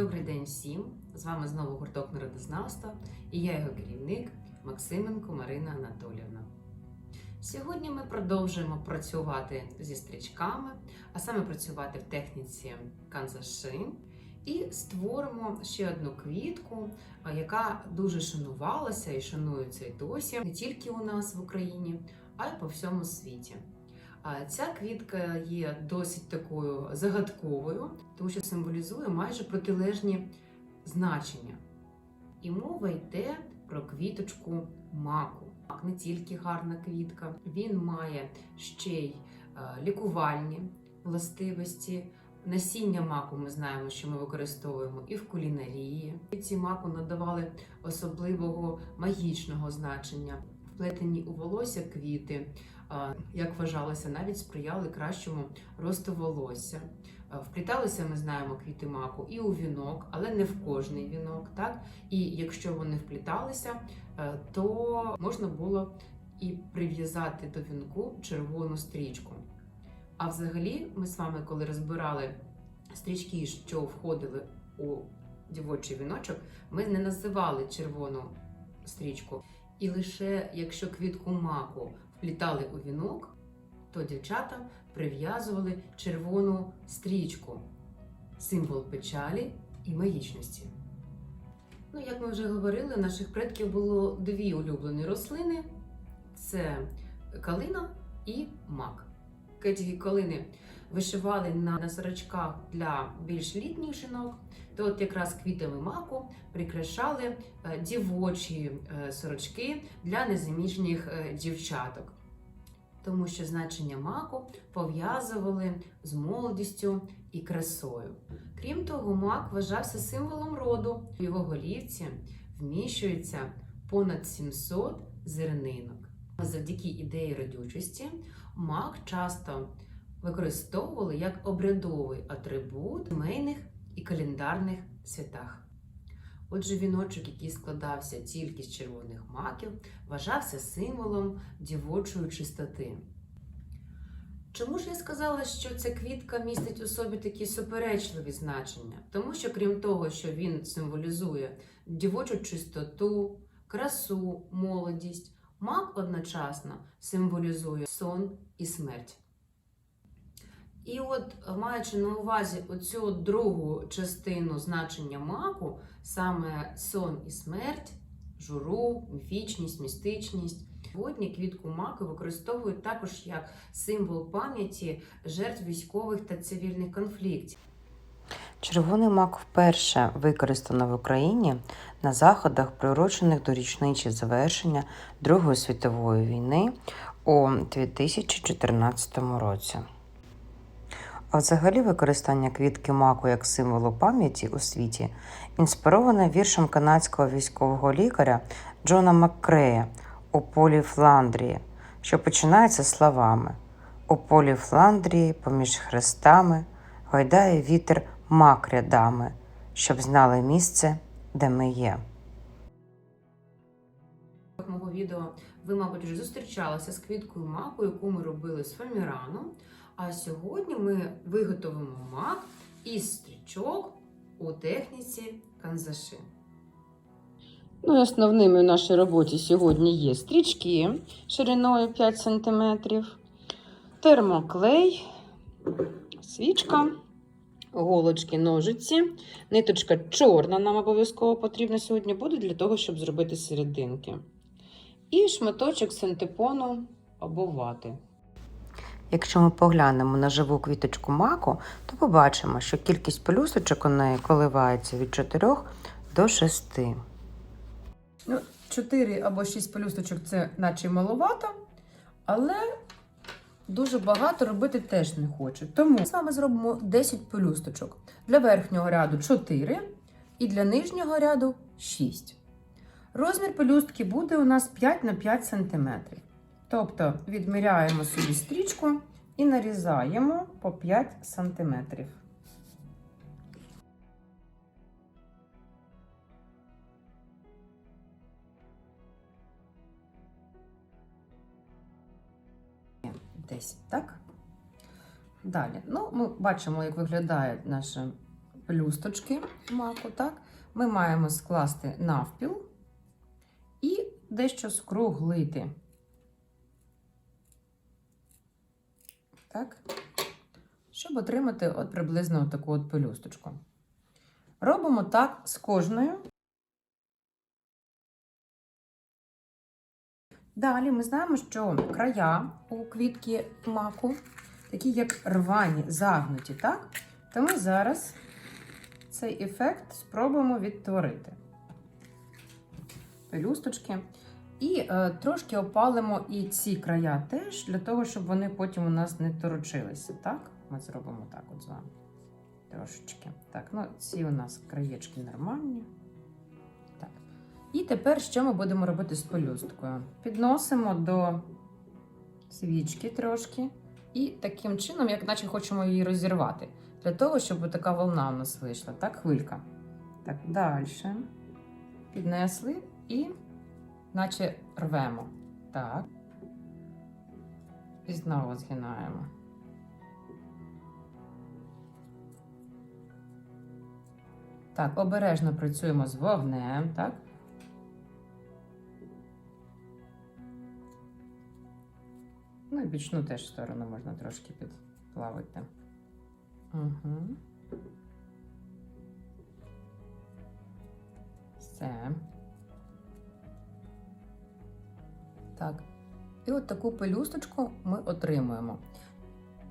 Добрий день всім! З вами знову гурток народознавства і я його керівник Максименко Марина Анатоліївна. Сьогодні ми продовжуємо працювати зі стрічками, а саме працювати в техніці канзашин. І створимо ще одну квітку, яка дуже шанувалася і шанується і досі не тільки у нас в Україні, а й по всьому світі. Ця квітка є досить такою загадковою, тому що символізує майже протилежні значення. І мова йде про квіточку маку. Мак не тільки гарна квітка, він має ще й е, лікувальні властивості. Насіння маку ми знаємо, що ми використовуємо і в кулінарії. Ці маку надавали особливого магічного значення. Вплетені у волосся квіти, як вважалося, навіть сприяли кращому росту волосся. Впліталися, ми знаємо, квіти маку і у вінок, але не в кожний вінок. Так? І якщо вони впліталися, е, то можна було і прив'язати до вінку червону стрічку. А взагалі, ми з вами, коли розбирали стрічки, що входили у дівочий віночок, ми не називали червону стрічку. І лише якщо квітку маку вплітали у вінок, то дівчата прив'язували червону стрічку, символ печалі і магічності. Ну, як ми вже говорили, наших предків було дві улюблені рослини: це калина і мак. Ці калини вишивали на, на сорочках для більш літніх жінок, то от якраз квітами маку прикрашали е, дівочі е, сорочки для незаміжніх е, дівчаток. Тому що значення маку пов'язували з молодістю і красою. Крім того, мак вважався символом роду. У його голівці вміщується понад 700 зернинок. Завдяки ідеї родючості мак часто використовували як обрядовий атрибут в сімейних і календарних святах. Отже, віночок, який складався тільки з червоних маків, вважався символом дівочої чистоти. Чому ж я сказала, що ця квітка містить у собі такі суперечливі значення? Тому що, крім того, що він символізує дівочу чистоту, красу, молодість, мак одночасно символізує сон і смерть. І от, маючи на увазі оцю другу частину значення маку, саме сон і смерть, журу, міфічність, містичність, сьогодні квітку маку використовують також як символ пам'яті жертв військових та цивільних конфліктів. Червоний мак вперше використано в Україні на заходах, приурочених до річниці завершення Другої світової війни у 2014 році. А взагалі використання квітки маку як символу пам'яті у світі інспіроване віршем канадського військового лікаря Джона Маккрея у полі Фландрії, що починається словами У полі Фландрії поміж хрестами гойдає вітер мак рядами, щоб знали місце, де ми є. мого відео ви, мабуть, вже зустрічалися з квіткою маку, яку ми робили з фоаміраном. А сьогодні ми виготовимо мак із стрічок у техніці канзаши. Ну, і основними в нашій роботі сьогодні є стрічки шириною 5 см, термоклей, свічка, голочки, ножиці, ниточка чорна нам обов'язково потрібна сьогодні буде для того, щоб зробити серединки. І шматочок синтепону або вати. Якщо ми поглянемо на живу квіточку маку, то побачимо, що кількість пелюсточок у неї коливається від 4 до 6. Ну, 4 або 6 пелюсточок це наче маловато, але дуже багато робити теж не хочу. Тому ми з вами зробимо 10 пелюсточок. Для верхнього ряду 4 і для нижнього ряду 6. Розмір пелюстки буде у нас 5 на 5 см. Тобто відміряємо собі стрічку і нарізаємо по 5 см. Десять, так? Далі. Ну, ми бачимо, як виглядає наша пелюсточки маку, так? Ми маємо скласти навпіл і дещо скруглити. Так? Щоб отримати от приблизно таку от пелюсточку. Робимо так з кожною. Далі ми знаємо, що края у квітки маку такі як рвані, загнуті, так? То ми зараз цей ефект спробуємо відтворити. Пелюсточки. І е, трошки опалимо і ці края теж, для того, щоб вони потім у нас не торочилися. Так? Ми зробимо так от з вами. Трошечки. Так, ну ці у нас краєчки нормальні. І тепер що ми будемо робити з пелюсткою? Підносимо до свічки трошки. І таким чином, як наче хочемо її розірвати. Для того, щоб така волна у нас вийшла. Так, хвилька. Так, далі. Піднесли і наче рвемо. Так. І знову згинаємо. Так, обережно працюємо з вогнем, так? Ну бічну теж сторону можна трошки підплавити. Угу. Все. Так. І от таку пелюсточку ми отримуємо.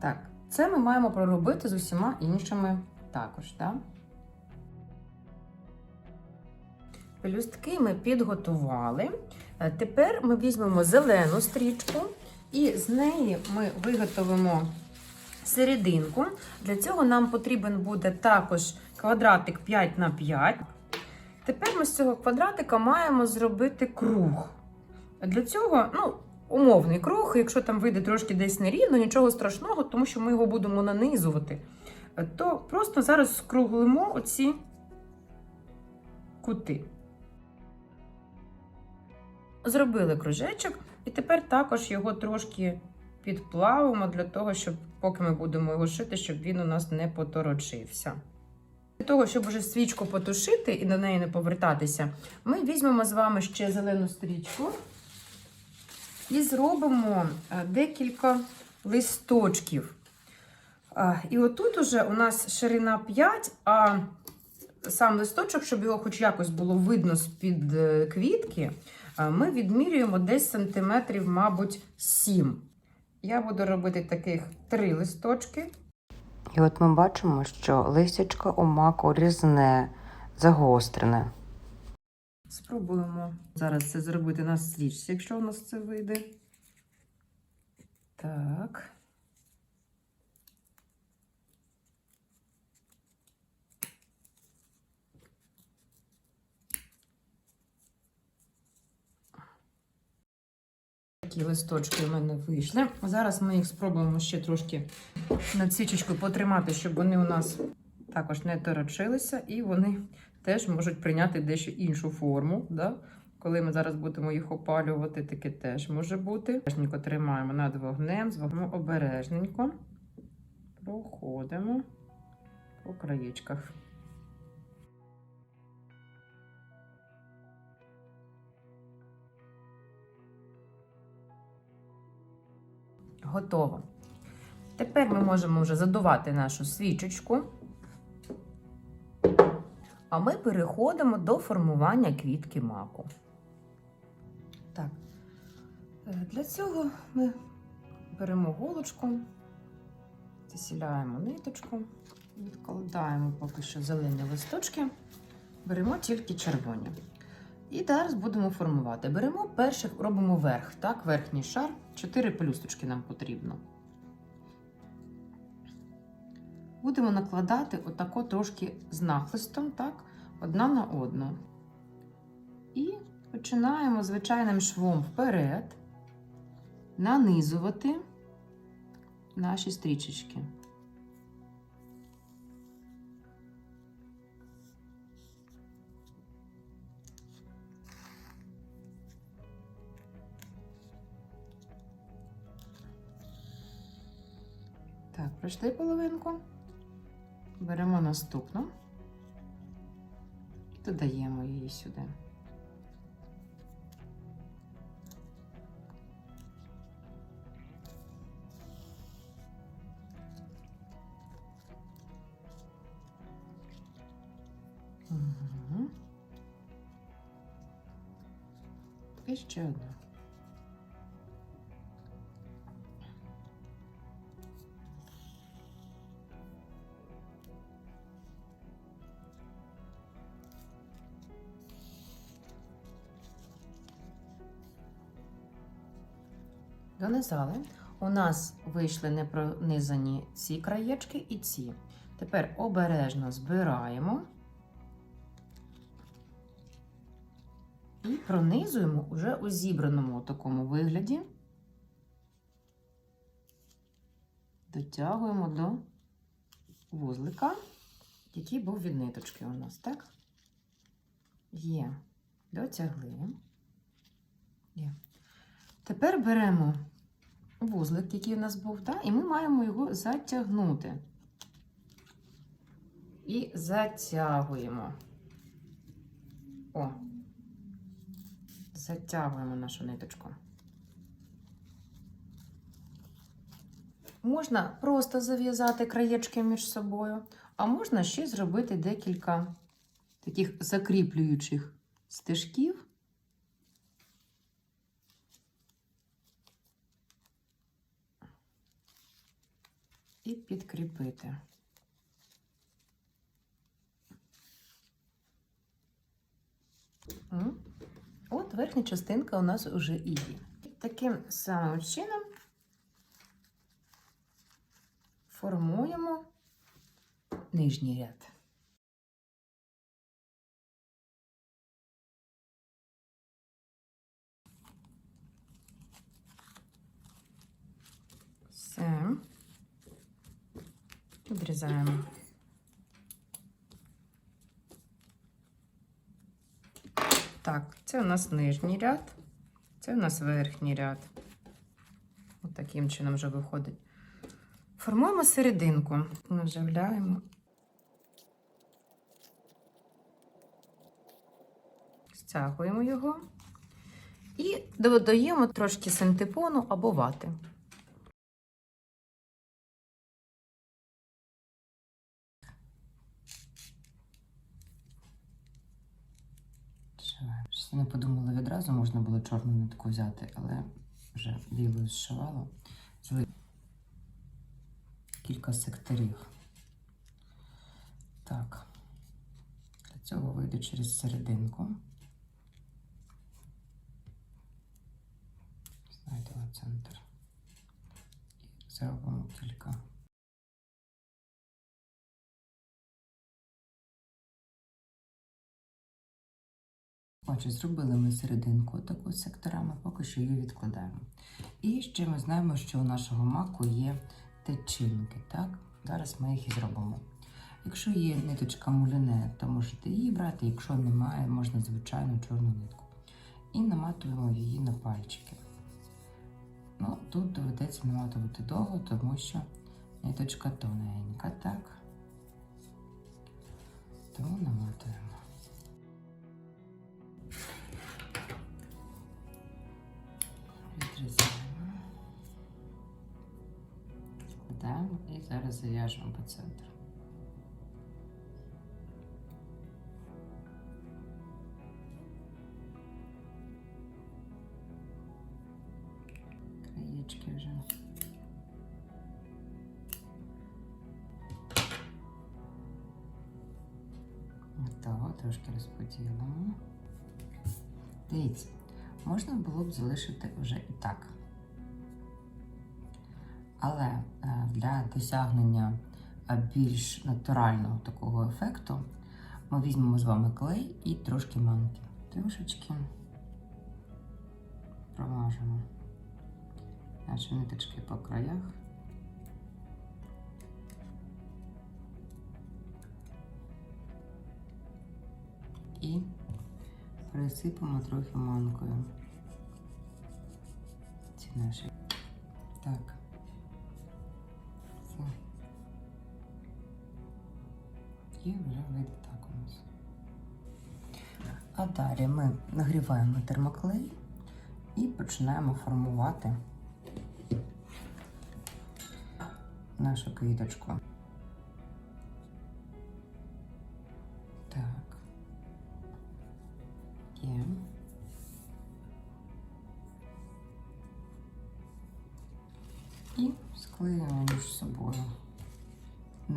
Так, це ми маємо проробити з усіма іншими також, так? Пелюстки ми підготували. Е, Тепер ми візьмемо зелену стрічку і з неї ми виготовимо серединку. Для цього нам потрібен буде також квадратик 5 на 5. Тепер ми з цього квадратика маємо зробити круг. Для цього, ну, умовний круг, якщо там вийде трошки десь нерівно, нічого страшного, тому що ми його будемо нанизувати, то просто зараз скруглимо оці кути. Зробили кружечок, і тепер також його трошки підплавимо для того, щоб поки ми будемо його шити, щоб він у нас не поторочився. Для того, щоб уже свічку потушити і до неї не повертатися, ми візьмемо з вами ще зелену стрічку і зробимо е, декілька листочків. Е, І отут уже у нас ширина 5, а сам листочок, щоб його хоч якось було видно з-під е, квітки, ми відмірюємо десь сантиметрів, мабуть, 7. Я буду робити таких три листочки. І от ми бачимо, що листячко у маку різне, загострене. Спробуємо зараз це зробити на стрічці, якщо у нас це вийде. Так. Такі листочки у мене вийшли. Зараз ми їх спробуємо ще трошки над свічечкою потримати, щоб вони у нас також не торочилися, і вони теж можуть прийняти дещо іншу форму. Да? Коли ми зараз будемо їх опалювати, таке теж може бути. Обережненько тримаємо над вогнем, з вогнем обережненько проходимо по краєчках. Готово. Тепер ми можемо вже задувати нашу свічечку. А ми переходимо до формування квітки маку. Так. Е, Для цього ми беремо голочку, засіляємо ниточку, відкладаємо поки що зелені листочки, беремо тільки червоні. І зараз будемо формувати. Беремо перших, робимо верх, так, верхній шар, 4 пелюсточки нам потрібно. Будемо накладати отако трошки з нахлистом, так, одна на одну. І починаємо звичайним швом вперед нанизувати наші стрічечки. Так, пройшли половинку. Беремо наступну. і додаємо її сюди. Мгм. І ще одна. Донизали. У нас вийшли не пронизані ці краєчки і ці. Тепер обережно збираємо і пронизуємо уже у зібраному такому вигляді. Дотягуємо до вузлика, який був від ниточки у нас, так? Є. Дотягли. Є. Тепер беремо вузлик, який у нас був, так? і ми маємо його затягнути. І затягуємо. О, затягуємо нашу ниточку. Можна просто зав'язати краєчки між собою, а можна ще зробити декілька таких закріплюючих стежків. І підкріпити. От верхня частинка у нас уже і є. Таким самим чином формуємо нижній ряд. Все. Відрізаємо. Так, це у нас нижній ряд, це у нас верхній ряд. От таким чином вже виходить. Формуємо серединку, наживляємо. Стягуємо його і додаємо трошки синтепону або вати. Зшиваємо. Не подумала відразу, можна було чорну нитку взяти, але вже білою зшивала. Кілька секторів. Так. Для цього вийду через серединку. Знайдемо центр. І зробимо кілька. Отже, зробили ми серединку таку з секторами, поки що її відкладаємо. І ще ми знаємо, що у нашого маку є течінки. Так? Зараз ми їх і зробимо. Якщо є ниточка муліне, то можете її брати, якщо немає, можна звичайну чорну нитку. І наматуємо її на пальчики. Ну, тут доведеться наматувати довго, тому що ниточка тоненька, так? І зараз зав'яжемо по центру. Краєчки вже. Готово, трошки розподілимо. Дивіться, можна було б залишити вже і так. Але е, для досягнення е, більш натурального такого ефекту ми візьмемо з вами клей і трошки манки. Трошечки промажемо наші ниточки по краях. І присипемо трохи манкою. Ці наші. Так. І вже вийде так у нас. А далі ми нагріваємо термоклей і починаємо формувати нашу квіточку. Так. Є. І склеюємо між собою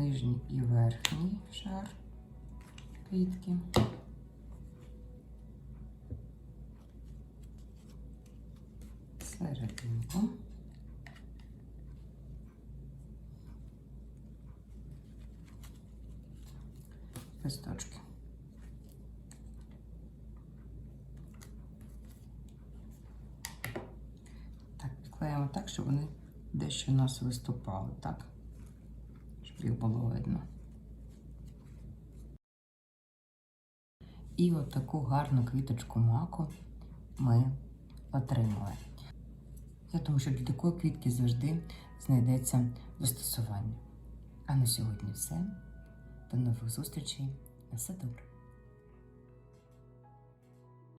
нижній і верхній шар квітки. Серединку. Листочки. Так, підклеїмо так, щоб вони дещо у нас виступали, так? Їх було видно. І от таку гарну квіточку маку ми отримали. Я думаю, що для такої квітки завжди знайдеться застосування. А на сьогодні все. До нових зустрічей. На все добре.